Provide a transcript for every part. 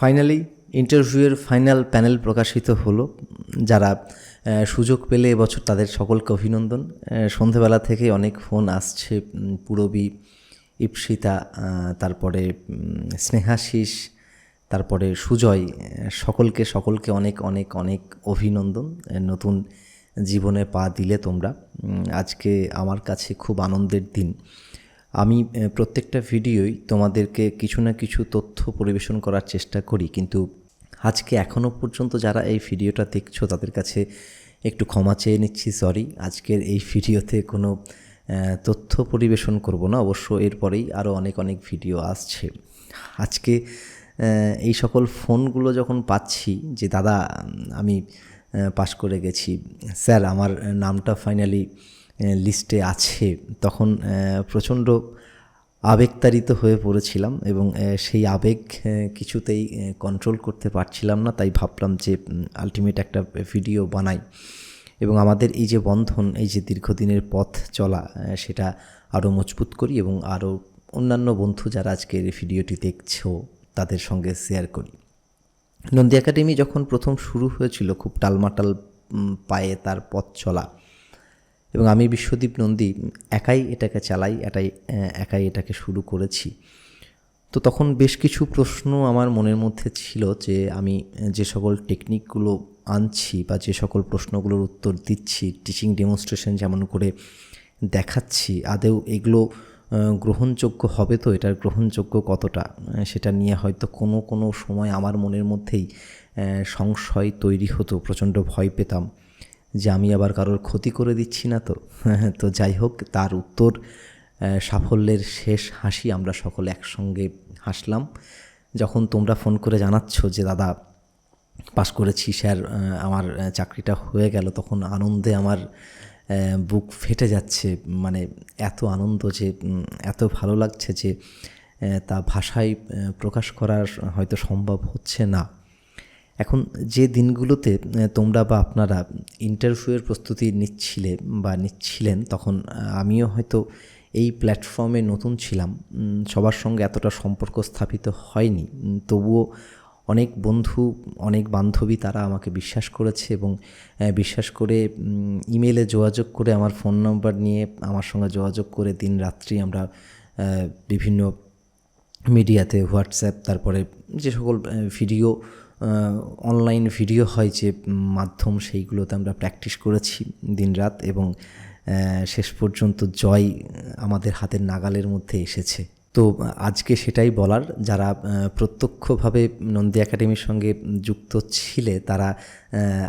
Finally ইন্টারভিউয়ের final panel প্রকাশিত হলো, যারা সুযোগ পেলে এবছর তাদের সকলকে অভিনন্দন। সন্ধেবেলা থেকে অনেক ফোন আসছে পুরবী, ইপসিতা তারপরে স্নেহাশিস, তারপরে সুজয় সকলকে সকলকে অনেক অনেক অনেক অভিনন্দন। নতুন জীবনে পা দিলে তোমরা। আজকে আমার কাছে খুব আনন্দের দিন। আমি প্রত্যেকটা ভিডিওই তোমাদেরকে কিছু না কিছু তথ্য পরিবেশন করার চেষ্টা করি। কিন্তু আজকে এখনও পর্যন্ত যারা এই ভিডিওটা দেখছ, তাদের কাছে একটু ক্ষমা চেয়ে নিচ্ছি সরি আজকের এই ভিডিওতে কোনো তথ্য পরিবেশন করব না। অবশ্য এরপরেই আরও অনেক অনেক ভিডিও আসছে। আজকে এই সকল ফোনগুলো যখন পাচ্ছি যে, দাদা, আমি পাশ করে গেছি। স্যার, আমার নামটা ফাইনালি লিস্টে আছে। তখন প্রচণ্ড আবেগতাড়িত হয়ে পড়েছিলাম এবং সেই আবেগ কিছুতেই কন্ট্রোল করতে পারছিলাম না। তাই ভাবলাম যে আলটিমেট একটা ভিডিও বানাই। এবং আমাদের এই যে বন্ধন, এই যে দীর্ঘদিনের পথ চলা সেটা আরও মজবুত করি এবং আরও অন্যান্য বন্ধু যারা আজকের ভিডিওটি দেখছ, তাদের সঙ্গে শেয়ার করি। নন্দী একাডেমি যখন প্রথম শুরু হয়েছিল, খুব টালমাটাল পায়ে তার পথ চলা এবং আমি বিশ্বদীপ নন্দী একাই এটাকে চালাই, এটাই একাই এটাকে শুরু করেছি। তো তখন বেশ কিছু প্রশ্ন আমার মনের মধ্যে ছিল যে আমি যে সকল টেকনিকগুলো আনছি বা যে সকল প্রশ্নগুলোর উত্তর দিচ্ছি টিচিং ডেমনস্ট্রেশন যেমন করে দেখাচ্ছি আদেও এগুলো গ্রহণযোগ্য হবে তো? এটার গ্রহণযোগ্য কতটা? সেটা নিয়ে হয়তো কোনো কোনো সময় আমার মনের মধ্যেই সংশয় তৈরি হতো, প্রচণ্ড ভয় পেতাম। যে আমি আবার কারোর ক্ষতি করে দিচ্ছি না তো? তো যাই হোক, তার উত্তর সাফল্যের শেষ হাসি আমরা সকলে একসঙ্গে হাসলাম। যখন তোমরা ফোন করে জানাচ্ছ যে, দাদা পাশ করেছি, স্যার আমার চাকরিটা হয়ে গেল তখন আনন্দে আমার বুক ফেটে যাচ্ছে। মানে এত আনন্দ যে এত ভালো লাগছে যে তা ভাষায় প্রকাশ করার হয়তো সম্ভব হচ্ছে না। এখন যে দিনগুলোতে তোমরা বা আপনারা ইন্টারভিউয়ের প্রস্তুতি নিচ্ছিলে বা নিচ্ছিলেন, তখন আমিও হয়তো এই প্ল্যাটফর্মে নতুন ছিলাম। সবার সঙ্গে এতটা সম্পর্ক স্থাপিত হয়নি। তবুও অনেক বন্ধু, অনেক বান্ধবী তারা আমাকে বিশ্বাস করেছে এবং বিশ্বাস করে ইমেলে যোগাযোগ করে আমার ফোন নাম্বার নিয়ে আমার সঙ্গে যোগাযোগ করে দিন রাত্রি আমরা বিভিন্ন মিডিয়াতে হোয়াটসঅ্যাপ তারপরে যে সকল ভিডিও অনলাইন ভিডিও হয় যে মাধ্যম সেইগুলোতে আমরা প্র্যাকটিস করেছি দিনরাত এবং শেষ পর্যন্ত জয় আমাদের হাতের নাগালের মধ্যে এসেছে। তো আজকে সেটাই বলার, যারা প্রত্যক্ষভাবে নন্দী একাডেমির সঙ্গে যুক্ত ছিলে, তারা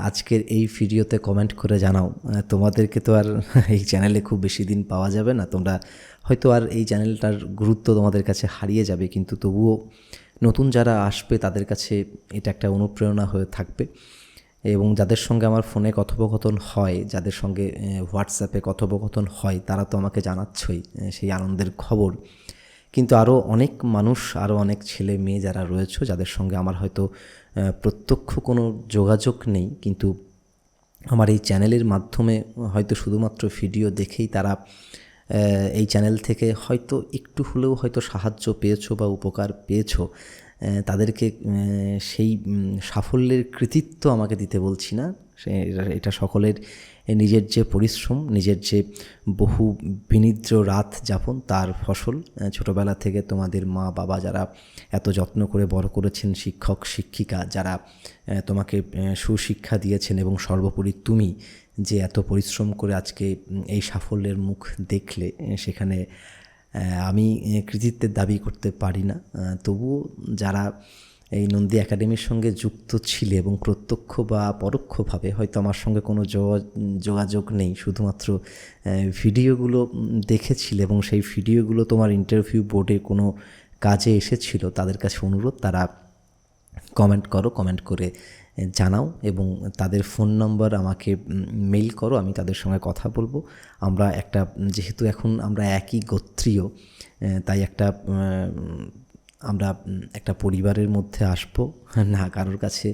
আজকের এই ভিডিওতে কমেন্ট করে জানাও। তোমাদেরকে তো আর এই চ্যানেলে খুব বেশি দিন পাওয়া যাবে না, তোমরা হয়তো আর এই চ্যানেলটার গুরুত্ব তোমাদের কাছে হারিয়ে যাবে, কিন্তু তবুও নতুন যারা আসবে, তাদের কাছে এটা একটা অনুপ্রেরণা হয়ে থাকবে। এবং যাদের সঙ্গে আমার ফোনে কথোপকথন হয়, যাদের সঙ্গে হোয়াটসঅ্যাপে কথোপকথন হয়, তারা তো আমাকে জানাচ্ছই সেই আনন্দের খবর। কিন্তু আরও অনেক মানুষ আরও অনেক ছেলে মেয়ে যারা রয়েছে, যাদের সঙ্গে আমার হয়তো প্রত্যক্ষ কোনো যোগাযোগ নেই, কিন্তু আমার এই চ্যানেলের মাধ্যমে হয়তো শুধুমাত্র ভিডিও দেখেই তারা এই চ্যানেল থেকে হয়তো একটু হলেও হয়তো সাহায্য পেয়েছ বা উপকার পেয়েছ তাদেরকে সেই সাফল্যের কৃতিত্ব আমাকে দিতে বলছি না। এটা- সকলের নিজের যে পরিশ্রম, নিজের যে বহু বিনিদ্র রাত যাপন, তার ফসল ছোটবেলা থেকে তোমাদের মা, বাবা যারা এত যত্ন করে বড় করেছেন, শিক্ষক, শিক্ষিকা যারা তোমাকে সুশিক্ষা দিয়েছেন এবং সর্বোপরি তুমি যে এত পরিশ্রম করে আজকে এই সাফল্যের মুখ দেখলে সেখানে আমি কৃতিত্বের দাবি করতে পারি না। তবুও যারা এই নন্দী একাডেমির সঙ্গে যুক্ত ছিলে এবং প্রত্যক্ষ বা পরোক্ষভাবে, হয়তো আমার সঙ্গে কোনো যোগাযোগ নেই, শুধুমাত্র ভিডিওগুলো দেখেছিলে এবং সেই ভিডিওগুলো তোমার ইন্টারভিউ বোর্ডে কোনো কাজে এসেছিল, তাদের কাছে অনুরোধ, তারা কমেন্ট করো কমেন্ট করে জানাও এবং তাদের ফোন নম্বর আমাকে মেইল করো, আমি তাদের সঙ্গে কথা বলব। আমরা একটা, যেহেতু এখন আমরা একই গোত্রীয় তাই একটা আমরা একটা পরিবারের মধ্যে আসব। না, কারোর কাছে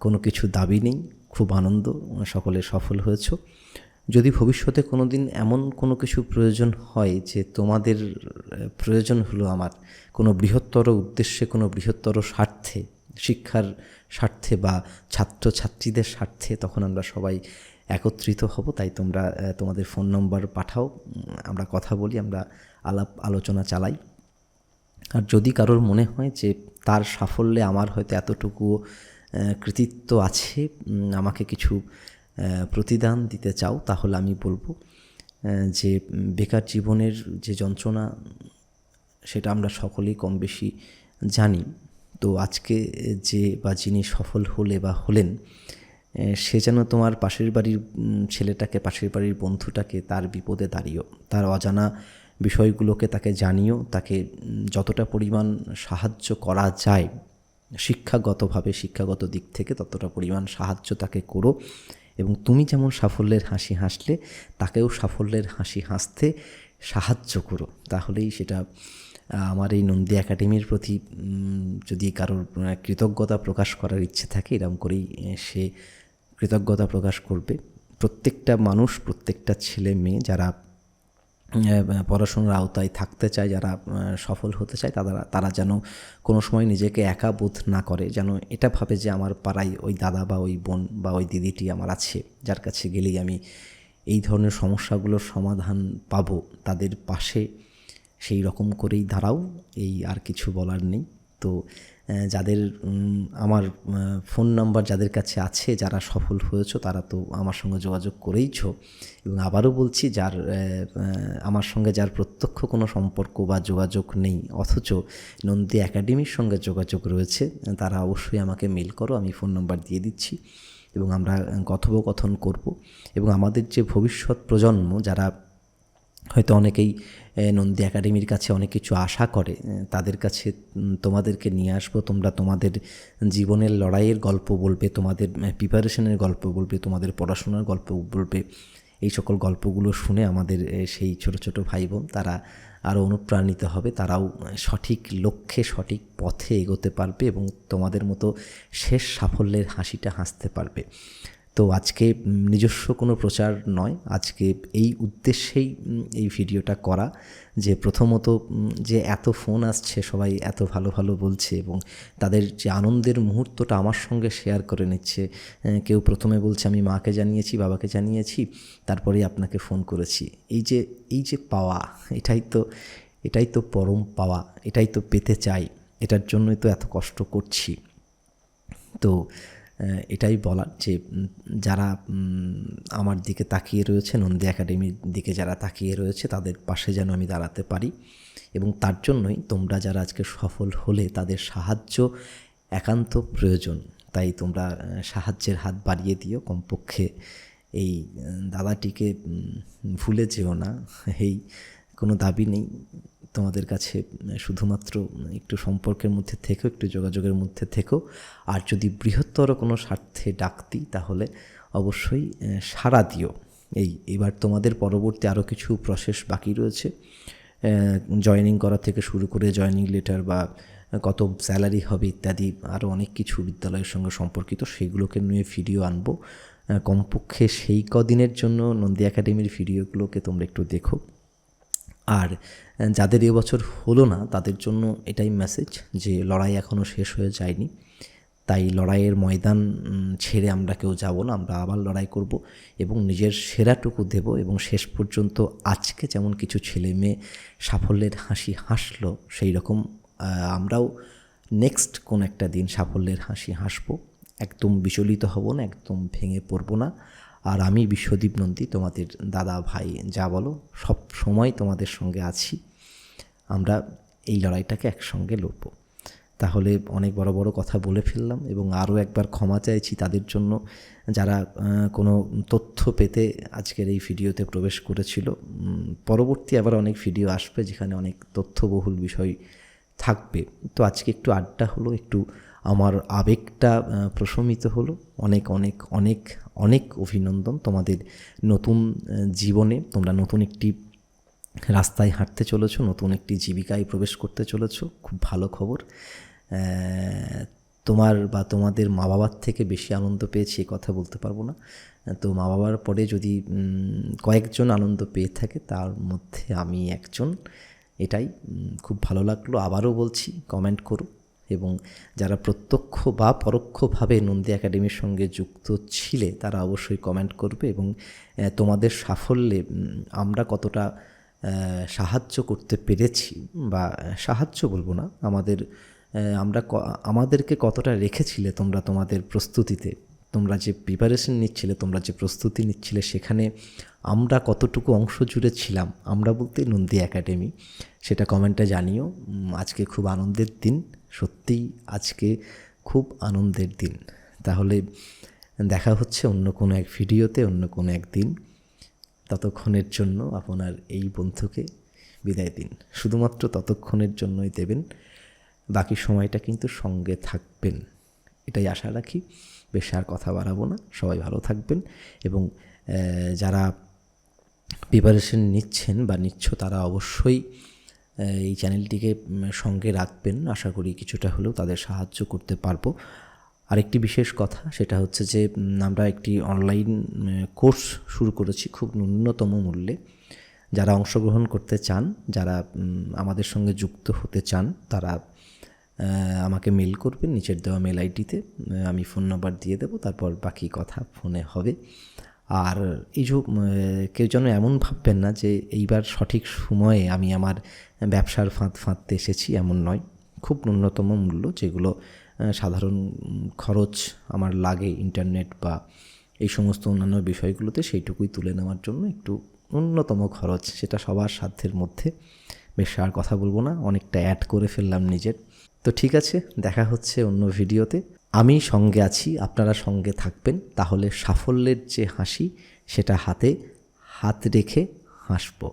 কোনো কিছু দাবি নেই, খুব আনন্দ, সকলে সফল হয়েছো। যদি ভবিষ্যতে কোনো দিন এমন কোনো কিছু প্রয়োজন হয় যে তোমাদের প্রয়োজন হলো আমার, কোনো বৃহত্তর উদ্দেশ্যে, কোনো বৃহত্তর স্বার্থে শিক্ষার স্বার্থে বা ছাত্রছাত্রীদের স্বার্থে তখন আমরা সবাই একত্রিত হব। তাই তোমরা তোমাদের ফোন নম্বর পাঠাও। আমরা কথা বলি, আমরা আলাপ আলোচনা চালাই। আর যদি কারোর মনে হয় যে তার সাফল্যে আমার হয়তো এতটুকু কৃতিত্ব আছে আমাকে কিছু প্রতিদান দিতে চাও, তাহলে আমি বলব যে বেকার জীবনের যে যন্ত্রণা, সেটা আমরা সকলেই কম বেশি জানি। তো আজকে যে বা যিনি সফল হলে বা হলেন সে যেন তোমার পাশের বাড়ির ছেলেটাকে, পাশের বাড়ির বন্ধুটাকে তার বিপদে দাঁড়িয়েও, তার অজানা বিষয়গুলোকে তাকে জানিও তাকে যতটা পরিমাণ সাহায্য করা যায়, শিক্ষাগতভাবে, শিক্ষাগত দিক থেকে ততটা পরিমাণ সাহায্য তাকে করো এবং তুমি যেমন সাফল্যের হাসি হাসলে, তাকেও সাফল্যের হাসি হাসতে সাহায্য করো। তাহলেই সেটা আমার এই নন্দী একাডেমির প্রতি যদি কারোর কৃতজ্ঞতা প্রকাশ করার ইচ্ছে থাকে এরকম করেই সে কৃতজ্ঞতা প্রকাশ করবে। প্রত্যেকটা মানুষ, প্রত্যেকটা ছেলে মেয়ে যারা পড়াশোনার আওতায় থাকতে চায়, যারা সফল হতে চায়, তারা তারা যেন কোনো সময় নিজেকে একা বোধ না করে, যেন এটা ভাবে যে আমার পাড়ায় ওই দাদা বা ওই বোন বা ওই দিদিটি আমার আছে, যার কাছে গেলেই আমি এই ধরনের সমস্যাগুলোর সমাধান পাবো, তাদের পাশে সেই রকম করেই দাঁড়াও, এই আর কিছু বলার নেই। তো যাদের আমার ফোন নাম্বার যাদের কাছে আছে, যারা সফল হয়েছো, তারা তো আমার সঙ্গে যোগাযোগ করেইছ। এবং আবারও বলছি, যার আমার সঙ্গে যার প্রত্যক্ষ কোনো সম্পর্ক বা যোগাযোগ নেই, অথচ নন্দী একাডেমির সঙ্গে যোগাযোগ রয়েছে, তারা অবশ্যই আমাকে মেল করো, আমি ফোন নাম্বার দিয়ে দিচ্ছি এবং আমরা কথোপকথন করব। এবং আমাদের যে ভবিষ্যৎ প্রজন্ম, যারা হয়তো অনেকেই নন্দী একাডেমির কাছে অনেক কিছু আশা করে তাদের কাছে তোমাদেরকে নিয়ে আসব, তোমরা তোমাদের জীবনের লড়াইয়ের গল্প বলবে, তোমাদের প্রিপারেশনের গল্প বলবে, তোমাদের পড়াশোনার গল্প বলবে, এই সকল গল্পগুলো শুনে আমাদের সেই ছোট ছোট ভাই বোন তারা আরও অনুপ্রাণিত হবে, তারাও সঠিক লক্ষ্যে, সঠিক পথে এগোতে পারবে এবং তোমাদের মতো শেষ সাফল্যের হাসিটা হাসতে পারবে। তো আজকে নিজস্ব কোনো প্রচার নয়। আজকে এই উদ্দেশ্যেই এই ভিডিওটা করা যে প্রথমত যে এত ফোন আসছে, সবাই এত ভালো ভালো বলছে এবং তাদের যে আনন্দের মুহূর্তটা আমার সঙ্গে শেয়ার করে নিচ্ছে। কেউ প্রথমে বলছে, আমি মাকে জানিয়েছি, বাবাকে জানিয়েছি, তারপরেই আপনাকে ফোন করেছি। এই যে এই যে পাওয়া, এটাই তো এটাই তো পরম পাওয়া, এটাই তো পেতে চাই, এটার জন্যই তো এত কষ্ট করছি। তো এটাই বলার যে যারা আমার দিকে তাকিয়ে রয়েছে নন্দী একাডেমির দিকে যারা তাকিয়ে রয়েছে, তাদের পাশে যেন আমি দাঁড়াতে পারি। এবং তার জন্যই তোমরা যারা আজকে সফল হলে, তাদের সাহায্য একান্ত প্রয়োজন। তাই তোমরা সাহায্যের হাত বাড়িয়ে দিও। কমপক্ষে এই দাদাটিকে ভুলে যেও না। এই কোনো দাবি নেই। তোমাদের কাছে শুধুমাত্র একটু সম্পর্কের মধ্যে থেকেও, একটু যোগাযোগের মধ্যে থেকেও। আর যদি বৃহত্তর কোনো স্বার্থে ডাকতি, তাহলে অবশ্যই সাড়া দিও। এই, এবার তোমাদের পরবর্তী আরও কিছু প্রসেস বাকি রয়েছে। জয়েনিং করা থেকে শুরু করে জয়েনিং লেটার বা কত স্যালারি হবে ইত্যাদি আরও অনেক কিছু বিদ্যালয়ের সঙ্গে সম্পর্কিত, সেগুলোকে নিয়ে ভিডিও আনব। কমপক্ষে সেই কদিনের জন্য নন্দী একাডেমির ভিডিওগুলোকে তোমরা একটু দেখো। আর যাদের এবছর হলো না, তাদের জন্য এটাই মেসেজ যে লড়াই এখনও শেষ হয়ে যায়নি। তাই লড়াইয়ের ময়দান ছেড়ে আমরা কেউ যাব না, আমরা আবার লড়াই করব এবং নিজের সেরাটুকু দেব এবং শেষ পর্যন্ত আজকে যেমন কিছু ছেলে মেয়ে সাফল্যের হাসি হাসলো, সেই রকম আমরাও নেক্সট কোন একটা দিন সাফল্যের হাসি হাসবো। একদম বিচলিত হব না, একদম ভেঙে পড়ব না। আর আমি বিশ্বদীপ নন্দী, তোমাদের দাদা ভাই, যা বলো, সব সময় তোমাদের সঙ্গে আছি। আমরা এই লড়াইটাকে একসঙ্গে লড়ব। তাহলে অনেক বড় বড় কথা বলে ফেললাম এবং আরও একবার ক্ষমা চাইছি তাদের জন্য। যারা কোনো তথ্য পেতে আজকের এই ভিডিওতে প্রবেশ করেছিল পরবর্তী আবার অনেক ভিডিও আসবে যেখানে অনেক তথ্যবহুল বিষয় থাকবে। তো আজকে একটু আড্ডা হলো, একটু আমার আবেগটা প্রশমিত হলো। অনেক অনেক অনেক অনেক অভিনন্দন তোমাদের নতুন জীবনে। তোমরা নতুন একটি রাস্তায় হাঁটতে চলেছো, নতুন একটি জীবিকায় প্রবেশ করতে চলেছো। খুব ভালো খবর। তোমার বা তোমাদের মা বাবার থেকে বেশি আনন্দ পেয়েছি, এ কথা বলতে পারব না। তো মা বাবার পরে যদি কয়েকজন আনন্দ পেয়ে থাকে, তার মধ্যে আমি একজন। এটাই খুব ভালো লাগল। আবারও বলছি কমেন্ট করো। এবং যারা প্রত্যক্ষ বা পরোক্ষভাবে নন্দী একাডেমির সঙ্গে যুক্ত ছিলে, তারা অবশ্যই কমেন্ট করবে এবং তোমাদের সাফল্যে আমরা কতটা সাহায্য করতে পেরেছি বা সাহায্য বলব না, আমাদের আমরা আমাদেরকে কতটা রেখেছিলে তোমরা তোমাদের প্রস্তুতিতে? তোমরা যে প্রিপারেশন নিচ্ছিলে, তোমরা যে প্রস্তুতি নিচ্ছিলে, সেখানে আমরা কতটুকু অংশ জুড়ে ছিলাম? আমরা বলতে নন্দী একাডেমি। সেটা কমেন্টে জানিও। আজকে খুব আনন্দের দিন। সত্যিই আজকে খুব আনন্দের দিন। তাহলে দেখা হচ্ছে অন্য কোনো এক ভিডিওতে, অন্য কোনো এক দিন। ততক্ষণের জন্য আপনার এই বন্ধুকে বিদায় দিন। শুধুমাত্র ততক্ষণের জন্যই দেবেন, বাকি সময়টা কিন্তু সঙ্গে থাকবেন। এটাই আশা রাখি। বেশ আর কথা বাড়াবো না। সবাই ভালো থাকবেন এবং যারা প্রিপারেশন নিচ্ছেন বা নিচ্ছ তারা অবশ্যই এই চ্যানেলটিকে সঙ্গে রাখবেন। আশা করি কিছুটা হলেও তাদের সাহায্য করতে পারব। আরেকটি বিশেষ কথা, সেটা হচ্ছে যে আমরা একটি অনলাইন কোর্স শুরু করেছি খুব ন্যূনতম মূল্যে। যারা অংশগ্রহণ করতে চান, যারা আমাদের সঙ্গে যুক্ত হতে চান, তারা আমাকে মেল করবেন। নিচের দেওয়া মেল আইডিতে আমি ফোন নাম্বার দিয়ে দেবো, তারপর বাকি কথা ফোনে হবে। আর এই যে কেউ যেন এমন ভাববেন না যে এইবার সঠিক সময়ে আমি আমার ব্যবসার ফাঁদ ফাঁদতে এসেছি, এমন নয়। খুব ন্যূনতম মূল্য যেগুলো সাধারণ খরচ আমার লাগে ইন্টারনেট বা এই সমস্ত অন্যান্য বিষয়গুলোতে, সেইটুকুই তুলে নেওয়ার জন্য একটু ন্যূনতম খরচ, সেটা সবার সাধ্যের মধ্যে। বেশ, আর কথা বলব না, অনেকটা অ্যাড করে ফেললাম নিজের। তো ঠিক আছে, দেখা হচ্ছে অন্য ভিডিওতে আমি সঙ্গে আছি, আপনারা সঙ্গে থাকবেন। তাহলে সাফল্যের যে হাসি, সেটা হাতে, হাত রেখে হাসবো।